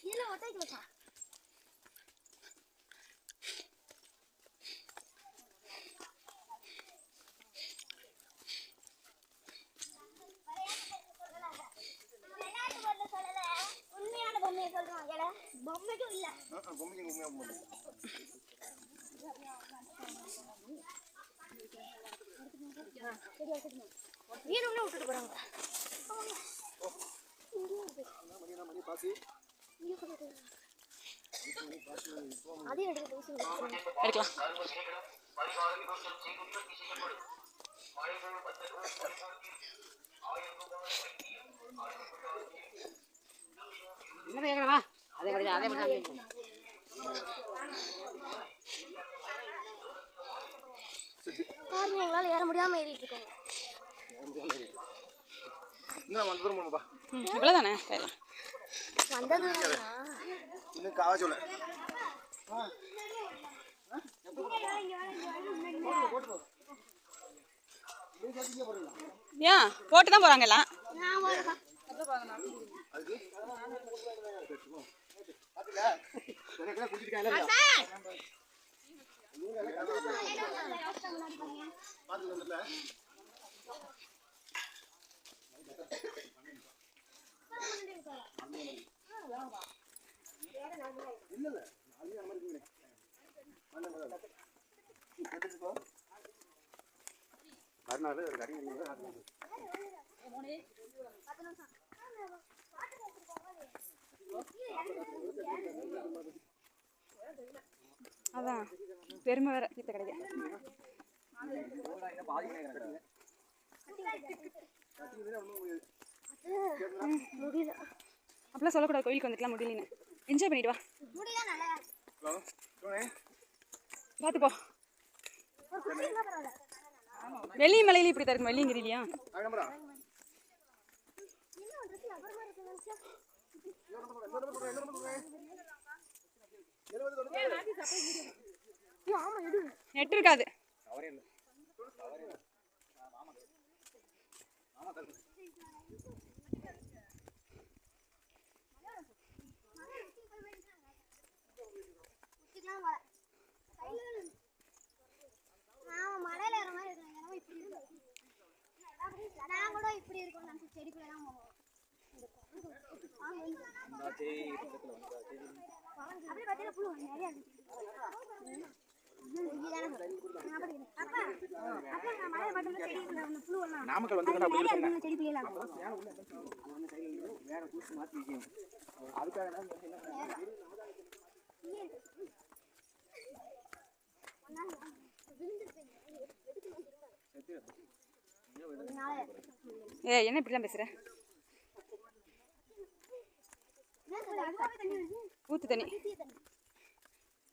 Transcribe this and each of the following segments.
இதுல ஒட்டைக்கு வச்சா உண்மையான பொம்மையை சொல்றோம் ஏல பொம்மைக்கும் இல்ல வீரம்னா விட்டுட்டு போறாங்க. எடுக்கலாம் என்ன கேட்கணுமா அதே கிடையாது அதே பண்ணி பாருங்க எங்களால் ஏற முடியாமல் ஏறிட்டு இவ்வளோதானே போயிடலாம் இன்னும் காவா சொல்ல. ஏன் போட்டு தான் போகிறாங்க எல்லாம் நான் வரேன். பார்த்து வந்துடல மறுநாள் ஒரு கறி அதான் பெருமை வேற தீர்த்த கிடையாது அப்படிலாம் சொல்லக்கூடாது கோயிலுக்கு வந்துக்கலாம் முடியலன்னு. என்ஜாய் பண்ணிட்டு வா. வெள்ளி மலையில இப்படி தான் இருக்கும் வெள்ளிங்கிரிலையா அங்கே இருக்காது. நான் கூட இப்படி இருக்கும் நினைச்சு செடிக்குள்ள தான் போவோம் அப்படியே பார்த்தீங்கன்னா புழு நிறைய இருக்கு நாமக்கல் வந்து எல்லாம். வேற வைக்கணும் அதுக்காக ஏ என்ன இப்படிலாம் பேசுற. ஊத்து தண்ணி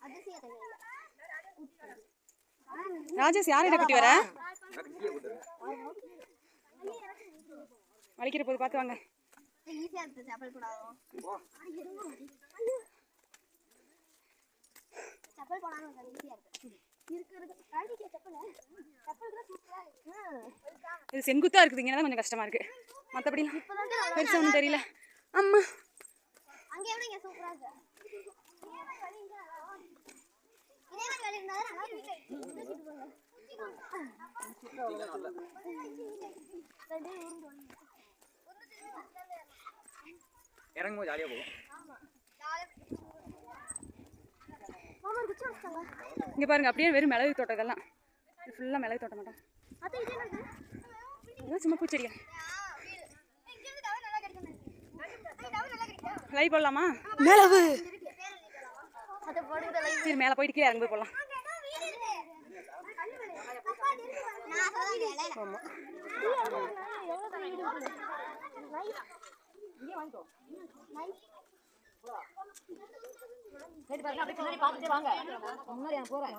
அதிசய தண்ணி. ராஜேஷ் யார் இல்ல. ராஜேஷ் வர? வலிக்கிற போது பார்த்து வாங்க. இது செங்குத்தா இருக்குதுங்க தான் கொஞ்சம் கஷ்டமா இருக்கு. மற்றபடி பெருசா ஒன்றும் தெரியல. அம்மா. அங்க சூப்பரா இருக்கு இதே மாதிரி வழி இங்க நல்லா இதே மாதிரி வழி இருந்தா நல்லா இருக்கு இறங்கும் போது ஜாலியாக போகும். இங்க பாருங்க அப்படியே வெறும் மிளகு இது ஃபுல்லாக மிளகு தோட்டம் மட்டும். சும்மா பூச்செடியா? இங்க இருந்து டவர் சரி மேலே போயிட்டு கீழே இறங்கி போய் போடலாம் சரி பாருங்க அப்படியே பின்னாடி பார்த்துட்டே வாங்க முன்னாடி நான் போறேன்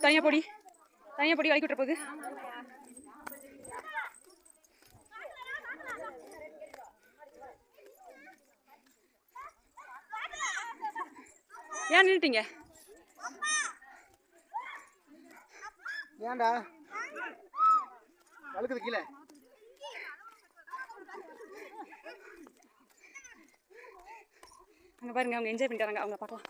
தனியாக பொடி தனியாக பொடி வலிக்கு விட்டுற போகுது ஏன் நின்றுட்டீங்க ஏன்டா? வழுக்குது கீழே. அங்கே பாருங்க அவங்க என்ஜாய் பண்ணிட்டு வராங்க அவங்க பார்க்கலாம்.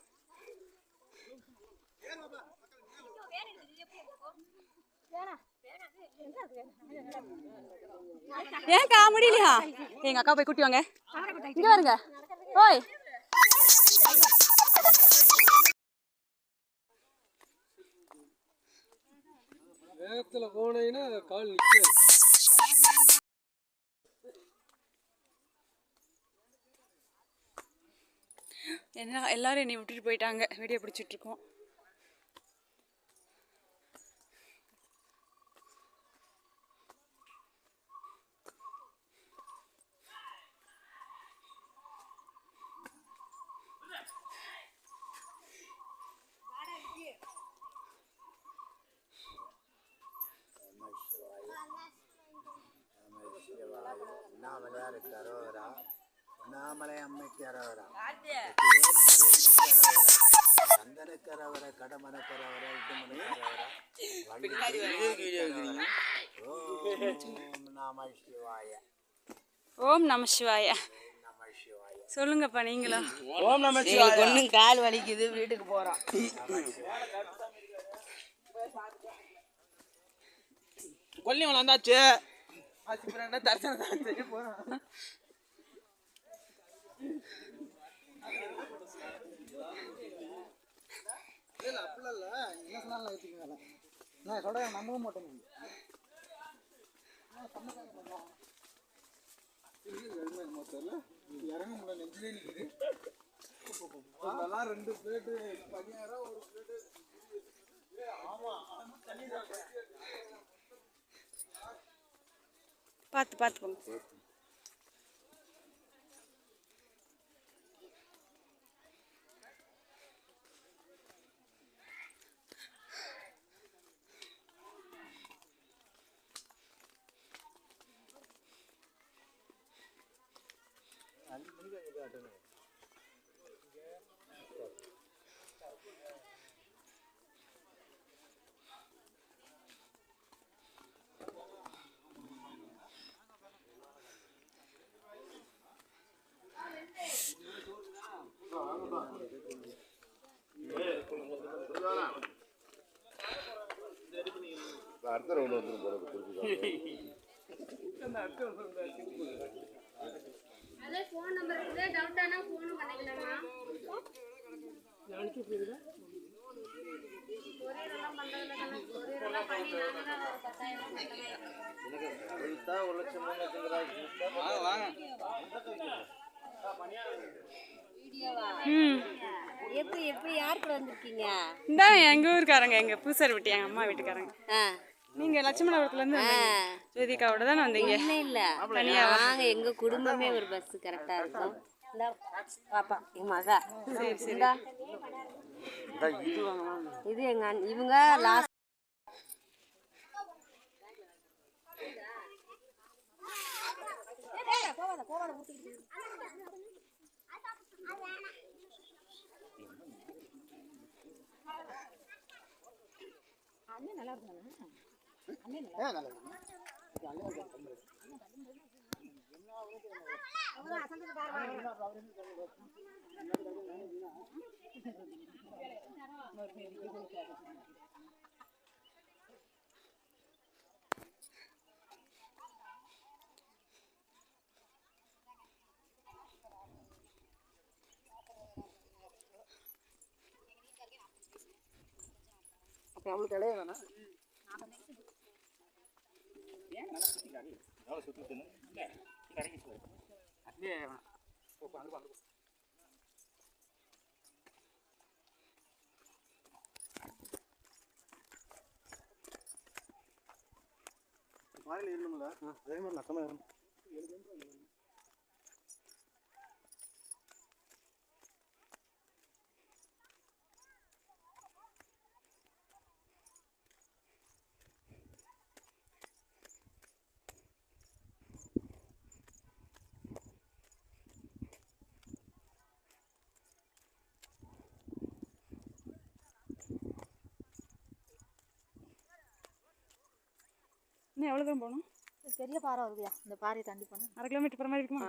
ஏன்க்கா முடியலையா? எங்க அக்கா போய் கூட்டி வாங்க. இங்க வருங்க ஓய். வேகத்துல போனீங்கன்னா கால் நிற்காது என்ன எல்லாரும் என்னை விட்டுட்டு போயிட்டாங்க. வீடியோ பிடிச்சிட்டு இருக்கோம். உண்ணாமலையார் கரோரா உண்ணாமலை அம்மைக்கு அரோரா சந்தனக்கரவர கடமனக்கரவர இதுமனக்கரவர ஓம் நம சிவாய. ஓம் நம சிவாய. நம சிவாய. சொல்லுங்கப்பா நீங்களும் ஓம் நம ஒன்றும் கால் வலிக்குது வீட்டுக்கு போகிறோம் கொல்லிமலை வந்தாச்சு அப்புறம் என்ன தரிசனம் செய்ய போறோம் இல்ல அப்படிலாம் இல்ல. என்ன சொன்னாலும் ஏற்றுக்கல நான் சொல்ற நம்பவும் மாட்டேன் இறங்க முடியல நெஞ்சிலே நிக்குது இதெல்லாம் ரெண்டு பிளேட்டு பதினாயிரம் ஒரு பிளேட்டு पत् पात அடுத்த ரவுண்ட் வந்துடும் போல திருப்பி அதே ஃபோன் நம்பர் இருக்குது டவுட் ஆனால் பண்ணிக்கலாமா? ஒரு லட்சம் எப்படி எப்படி யார் கூட வந்திருக்கீங்க? இந்த எங்க ஊருக்காரங்க எங்க பூசாரி விட்டு எங்க அம்மா வீட்டுக்காரங்க. நீங்க லட்சுமணபுரத்துல இருந்து வந்தீங்க. ஜோதிகாவோட தானே வந்தீங்க? இல்லை இல்லை. நாங்க எங்க குடும்பமே ஒரு பஸ் கரெக்டா இருக்கும். பாப்பா என் மகா. சரி சரி. இது எங்க அண்ணன். இவங்க லாஸ்ட் அப்போ நம்மளுக்கு அப்போ வேணாம் அப்படியே வேணாம். போ, போ, அங்க போ, அங்க போ. வாயில ஏறணும்ல அதே மாதிரி நக்கமா ஏறணும் இன்னும் எவ்வளோ தூரம் போகணும்? பெரிய பாறை வருதுயா? இந்த பாறையை தாண்டி போனேன் அரை கிலோமீட்டர் போகிற மாதிரி இருக்குமா?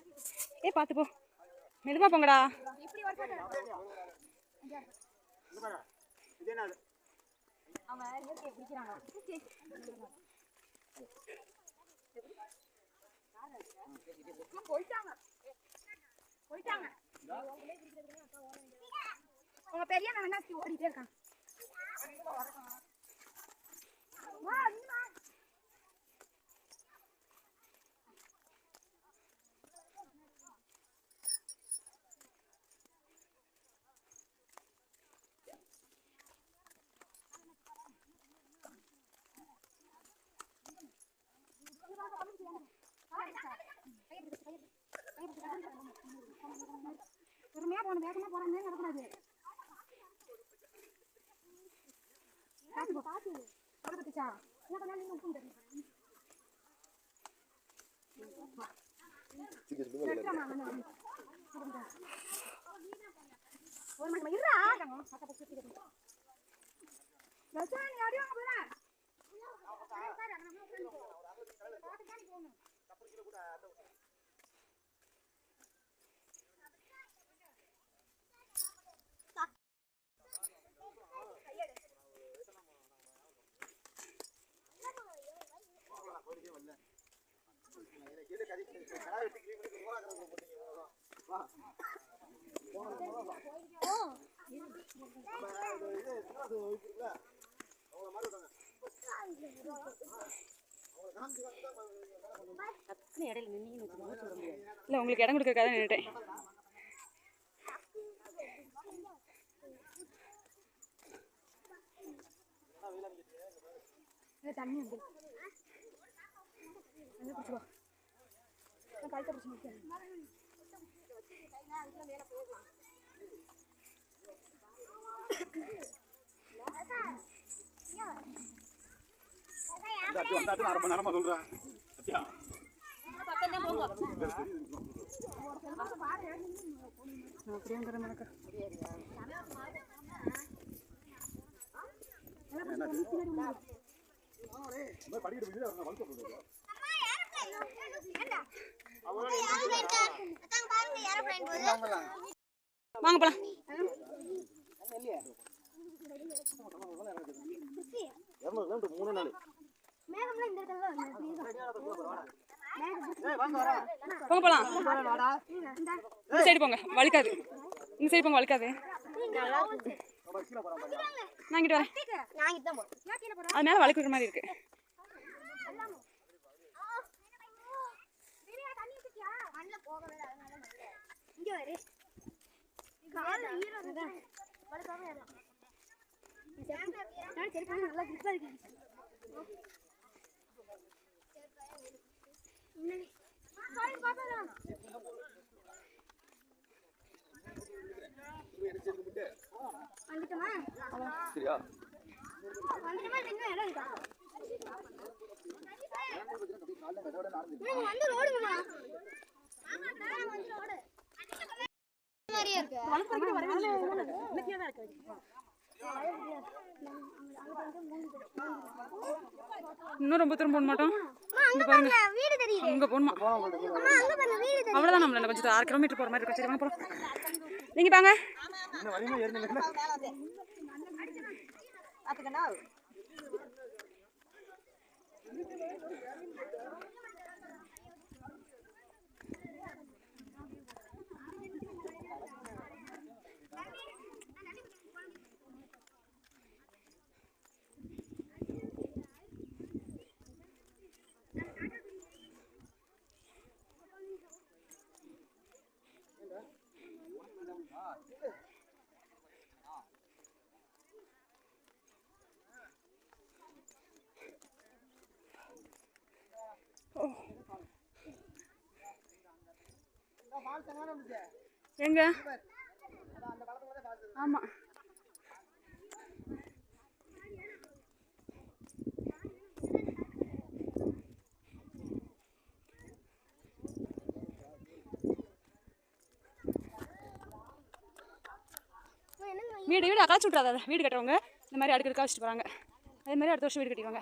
ஏ பார்த்து போ. மெதுவா போங்கடா. போயிட்டாங்க. நாள் உங்க பெரிய வேணா ஓடிட்டே இருக்கான். பொறுமையா போகணும் வேகமா போறாங்க நடக்கூடாது பாத்து போ பாத்து பக்கத்துச்சா என்ன பண்ணா நீங்க உப்பு தெரியும் ஒரு மணி இருடா ரசாயன அடி வாங்க போறா டக்குன்னு இடையில நின்று விட முடியாது. இல்லை உங்களுக்கு இடம் கொடுக்கறதுக்காக நின்றுட்டேன் இல்ல தண்ணி வந்து. குடிச்சு வா நான் கழுத்தை பிடிச்சி ரொம்ப நேரமா சொல்றேன் வாங்க போலாம். இரநூறு மூணு நாள். மேகம்லாம் இந்த இடத்துல தான் வந்து போங்க. போலாம் இந்த சைடு போங்க வலிக்காது. இந்த சைடு போங்க வலிக்காது. நான் இங்கிட்டு வரேன். அது மேலே வலிக்கிற மாதிரி இருக்கு. நல்லா வரு கால்ல ஈரம் இருக்கு வழுக்காம ஏறு. நான் சரி பண்ணி நல்லா grip ஆ இருக்கு. முன்னாடி. கால் பாக்கலாம். வந்துட்டோமா? சரியா வந்து ரோடுங்கம்மா. ஆமாடா, வந்து மாதிரியே இருக்கு. இன்னும் ரொம்ப தூரம் போட மாட்டோம். அங்க பாருங்க. இங்கே போகணுமா? அங்க பாருங்க வீடு தெரியுது. அவ்வளோதான் நம்மள கொஞ்சம் ஆறு கிலோமீட்டர் போகிற மாதிரி இருக்கும். சரி வாங்க போகிறோம் நீங்க பாங்க. இன்னும் எங்க? ஆமா. வீடு வீடு அக்கா சுட்டுறாத வீடு கட்டுறவங்க. இந்த மாதிரி அடுக்கடுக்காக வச்சுட்டு போகிறாங்க அதே மாதிரி அடுத்த வருஷம் வீடு கட்டிடுவாங்க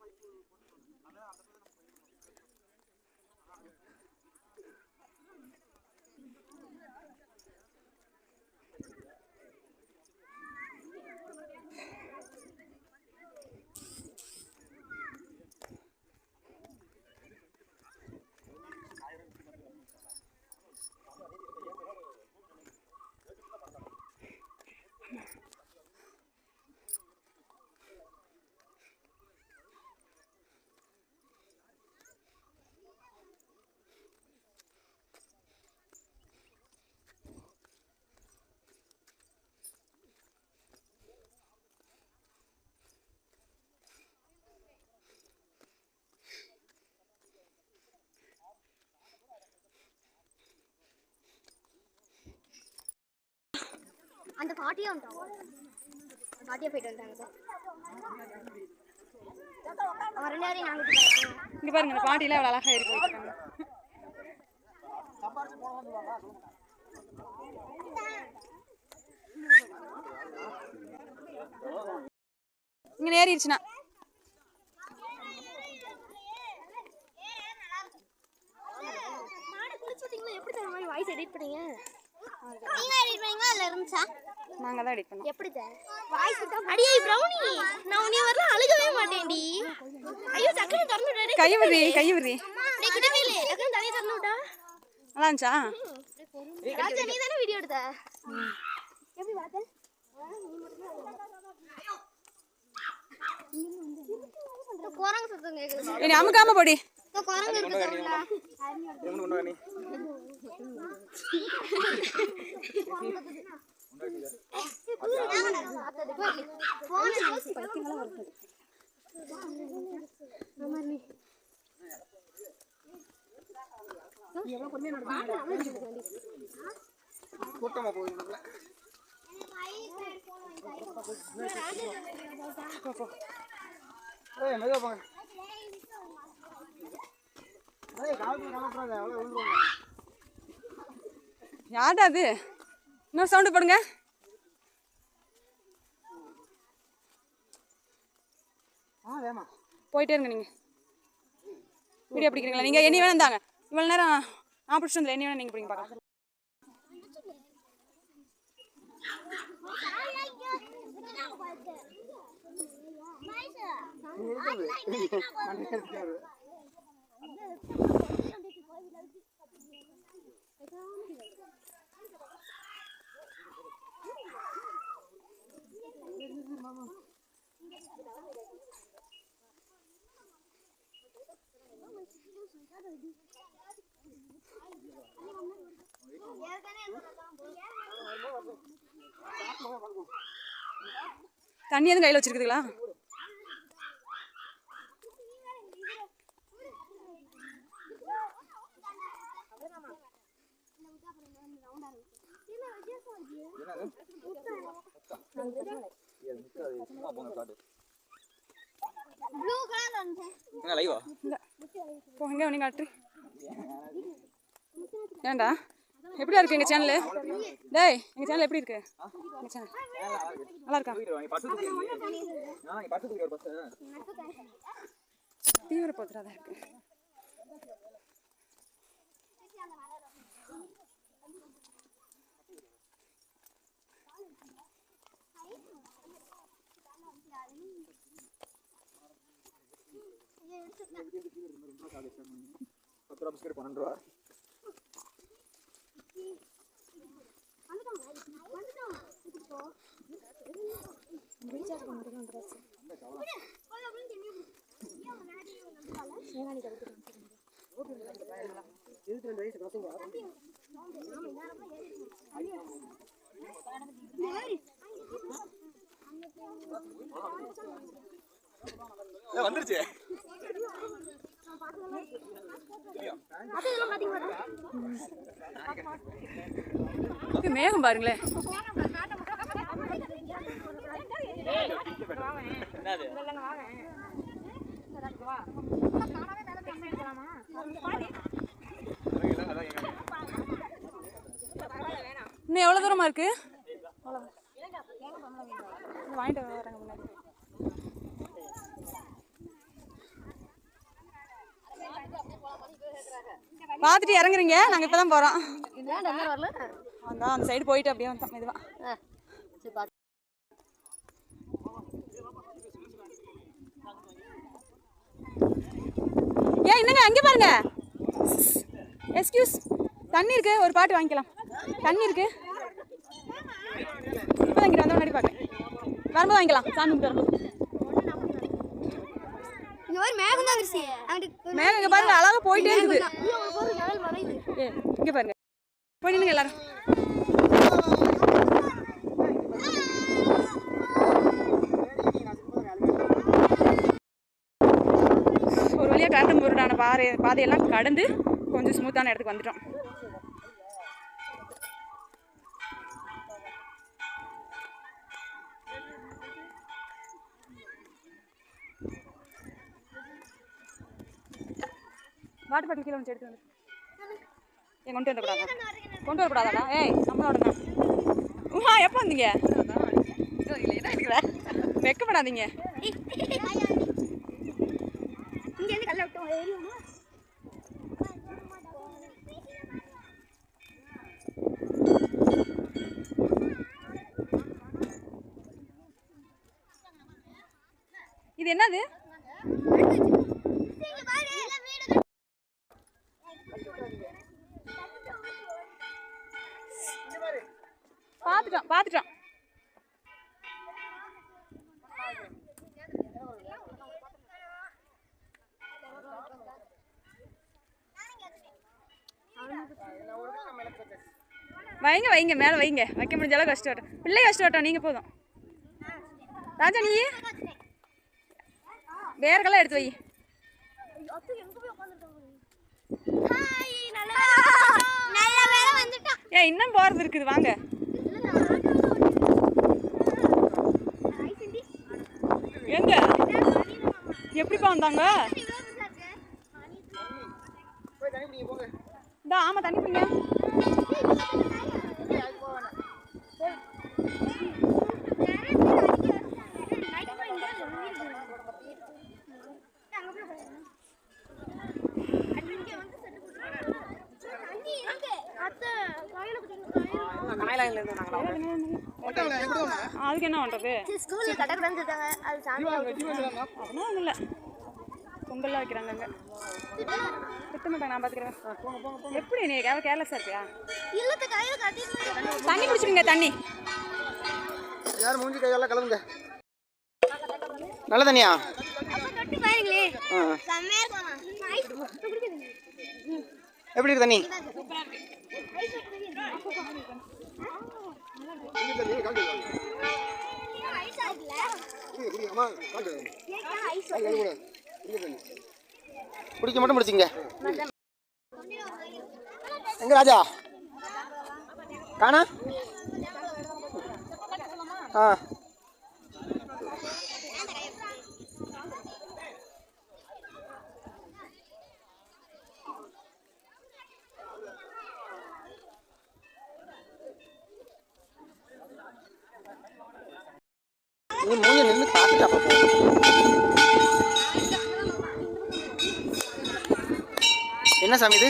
அந்த பாட்டியே வந்துட்டாங்க பாட்டியே போயிட்டு வந்தாங்க ரெண்டு பேரையும் நாங்கள் இங்கே பாருங்க இந்த பாட்டிலாம் அவ்வளோ அழகாக போயிட்டு இருக்காங்க இங்கே விட்டீங்களா எப்படி தர மாதிரி வாய்ஸ் எடிட் பண்ணீங்க. நீங்க எடிட் பண்ணீங்களா இல்ல இருந்துச்சா? நாங்கள் தான் எடிட் பண்ணோம். எப்படி தர வாய்ஸ் அடியே பிரௌனி நான் உன்னை வரல அழுகவே மாட்டேன்டி. ஐயோ டக்குனு திறந்து விடு. கை விடுறி கை விடுறி. நீ கிட்டவேலே டக்குனு தனியா திறந்து விட்டா? நல்லா இருந்துச்சா? ராஜா நீ தானே வீடியோ எடுத்த? எப்படி பார்த்த குரங்கு சத்தம் கேக்குது. இனி அமுக்காம போடி. கூட்டமா போகுது ஏய் மெதுவா போங்க. யார்டா அது? இன்னும் சவுண்டு போடுங்க. போயிட்டே இருங்க நீங்கள் வீடியோ பிடிக்கிறீங்களா? நீங்கள் என்ன வேணா இருந்தாங்க இவ்வளோ நேரம் நான் பிடிச்சி வந்துல என்ன வேணா நீங்கள் பிடிங்க பார்க்கலாம். தண்ணி எதுவும் கையில் வச்சிருக்குதுங்களா? ப்ளூ கலர் வந்து என்ன லைவா போ எங்கே நீங்க காட்டு ஏன்டா? எப்படியா இருக்கு எங்க சேனல் டேய் எங்க சேனல் எப்படி இருக்கு? எங்க சேனல் நல்லா இருக்கா? தீவிர போத்துறா தான் இருக்கு. பத்து ரூபா பிஸ்கட் பன்னெண்டு ரூபா ஏய், வந்துருச்சு. மேகம் பாருங்களேன். இன்னும் எவ்வளோ தூரமா இருக்கு. வாங்கிட்டு வராங்க முன்னாடி. பார்த்துட்டு இறங்குறீங்க. நாங்கள் இப்போ தான் போகிறோம் அதான் அந்த சைடு போயிட்டு அப்படியே வந்தோம். மெதுவா. ஏன் என்னங்க அங்கே பாருங்க. எஸ்கியூஸ் தண்ணி இருக்கு. ஒரு பாட்டு வாங்கிக்கலாம். தண்ணி இருக்கு. இப்போ இங்கிட்ட வந்த முன்னாடி பார்க்க வரும்போது வாங்கிக்கலாம். சாமி கும்பிட்டு வரும்போது. இங்கே பாருங்க அழகா போயிட்டே இருக்குது. இங்கே பாருங்க. போய் நின்னுங்க எல்லாரும். ஒரு வழியாக கரட்டு முருடான பாறை பாதையெல்லாம் கடந்து கொஞ்சம் ஸ்மூத்தான இடத்துக்கு வந்துட்டோம். வாட்டர் பாட்டில் கீழே வந்து எடுத்து வந்து. ஏன் கொண்டு வரக்கூடாதா கொண்டு வரக்கூடாதாடா ஏய் நம்மளோட உமா எப்போ வந்தீங்க? வெக்கப்படாதீங்க இங்க கல்ல விட்டோம் ஏறியோமா இது என்னது இங்க பாரு எல்லாம் வீடு பார்த்துட்டோம் பார்த்துட்டோம் வைங்க வைங்க மேலே வைங்க. வைக்க முடிஞ்ச அளவுக்கு கஷ்டம் பிள்ளை கஷ்டம் நீங்கள் போதும். ராஜா நீ? வேர்களெல்லாம் எடுத்து வை. ஏன் இன்னும் போகிறது இருக்குது வாங்க. எங்க எப்படிப்பா வந்தாங்க இந்த ஆமா தண்ணி பிடிங்க Thank you. அதுக்கு என்ன சாமி அதெல்லாம் ஒன்றும் இல்லை பொங்கல்லாம் வைக்கிறாங்க அங்கே நான் பார்த்துக்கிறேன் எப்படி நீ கேவ கேர்லெஸ்ஸாக கட்டிட்டு தண்ணி குடிச்சிருங்க தண்ணி யார் மூஞ்சி கையெல்லாம் கலந்துங்க நல்ல தண்ணியா அப்ப தொட்டு பாருங்களே செம்மையா இருக்காமா எப்படி இருக்கு தண்ணி? குடிக்க மட்டும் பிடிச்சிங்க எங்க ராஜா? காணா? ஆ. என்ன சாமி இது?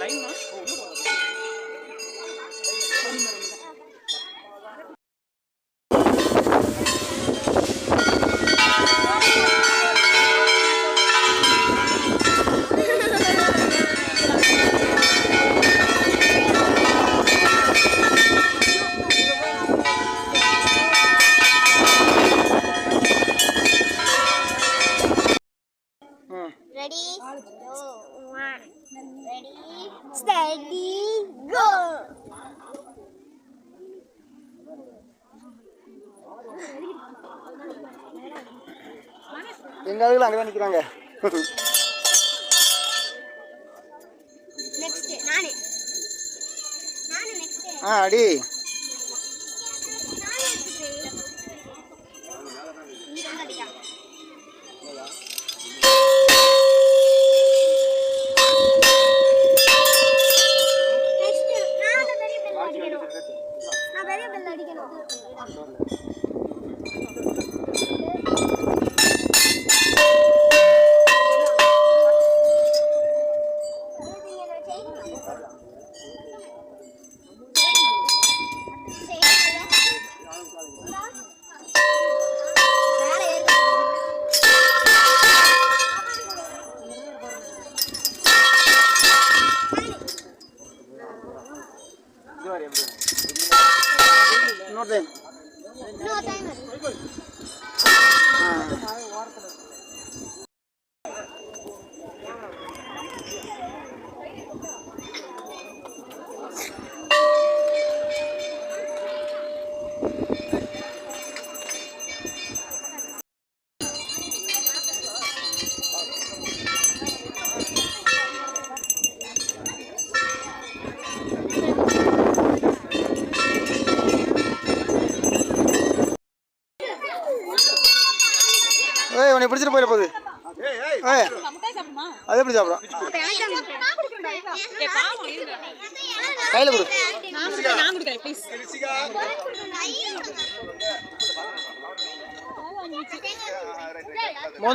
லைன் ஒன்று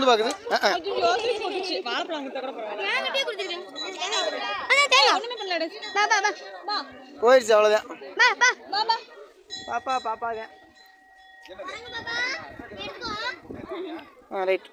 வந்து பாக்குது போயிடுச்சு அவ்வளவுதான். பாப்பா பாப்பாங்க. ரைட்.